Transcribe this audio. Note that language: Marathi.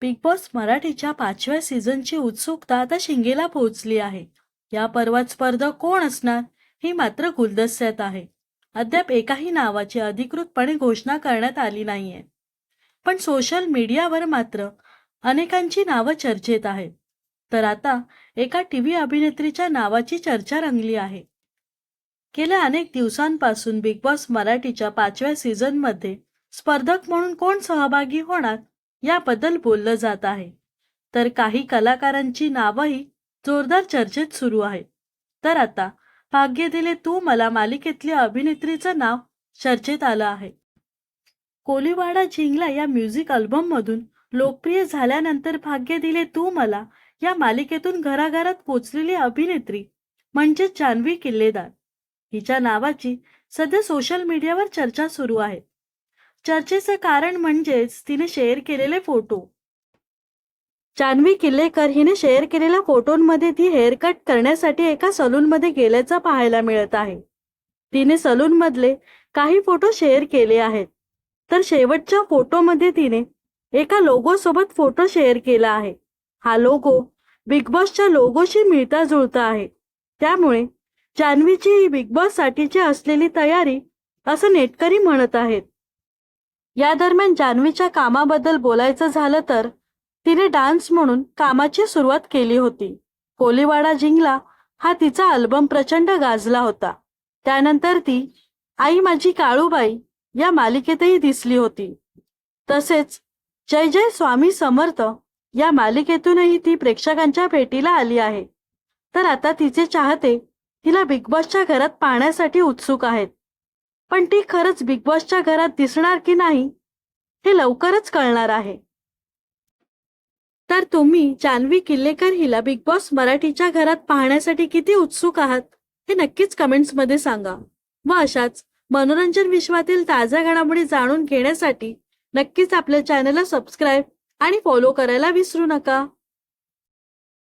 बिग बॉस मराठीच्या पाचव्या सीझनची उत्सुकता आता शिंगेला पोहोचली आहे. या पर्वात स्पर्धक कोण असणार ही मात्र गुलदस्त्यात आहे. अद्याप एकाही नावाची अधिकृतपणे घोषणा करण्यात आली नाहीये. पण सोशल मीडियावर मात्र अनेकांची नावं चर्चेत आहेत. तर आता एका टीव्ही अभिनेत्रीच्या नावाची चर्चा रंगली आहे. गेल्या अनेक दिवसांपासून बिग बॉस मराठीच्या पाचव्या सीझनमध्ये स्पर्धक म्हणून कोण सहभागी होणार याबद्दल बोललं जात आहे. तर काही कलाकारांची नावंही जोरदार चर्चेत सुरू आहे तर आता भाग्य दिले तू मला मालिकेतल्या अभिनेत्रीचं नाव चर्चेत आलं आहे. कोलीवाडा झिंगला या म्युझिक अल्बममधून लोकप्रिय झाल्यानंतर भाग्य दिले तू मला या मालिकेतून घराघरात पोचलेली अभिनेत्री म्हणजे जान्हवी किल्लेदार. हिच्या नावाची सध्या सोशल मीडियावर चर्चा सुरू आहे. चर्चेचं कारण म्हणजेच तिने शेअर केलेले फोटो जान्हवी किल्लेकर हिने शेअर केलेल्या फोटोंमध्ये ती हेअरकट करण्यासाठी एका सलूनमध्ये गेल्याचं पाहायला मिळत आहे. तिने सलूनमधले काही फोटो शेअर केले आहेत. तर शेवटच्या फोटोमध्ये तिने एका लोगो सोबत फोटो शेअर केला आहे. हा लोगो बिग बॉसच्या लोगोशी मिळता जुळता आहे. त्यामुळे जान्हवीची ही बिग बॉस साठीची असलेली तयारी असं नेटकरी म्हणत आहेत. या दरम्यान जान्हवीच्या कामाबद्दल बोलायचं झालं तर तिने डान्स म्हणून कामाची सुरुवात केली होती. कोलीवाडा जिंकला हा तिचा अल्बम प्रचंड गाजला होता. त्यानंतर ती आई माझी काळूबाई या मालिकेतही दिसली होती. तसेच जय जय स्वामी समर्थ या मालिकेतूनही ती प्रेक्षकांच्या भेटीला आली आहे. तर आता तिचे चाहते तिला बिग बॉसच्या घरात पाहण्यासाठी उत्सुक आहेत. पण ती खरंच बिग बॉसच्या घरात दिसणार की नाही हे लवकरच कळणार आहे. तर तुम्ही जान्हवी किल्लेकर हिला बिग बॉस मराठीच्या घरात पाहण्यासाठी किती उत्सुक आहात हे नक्कीच कमेंट्समध्ये सांगा. व अशाच मनोरंजन विश्वातील ताज्या घडामोडी जाणून घेण्यासाठी नक्कीच आपल्या चॅनलला सबस्क्राईब आणि फॉलो करायला विसरू नका.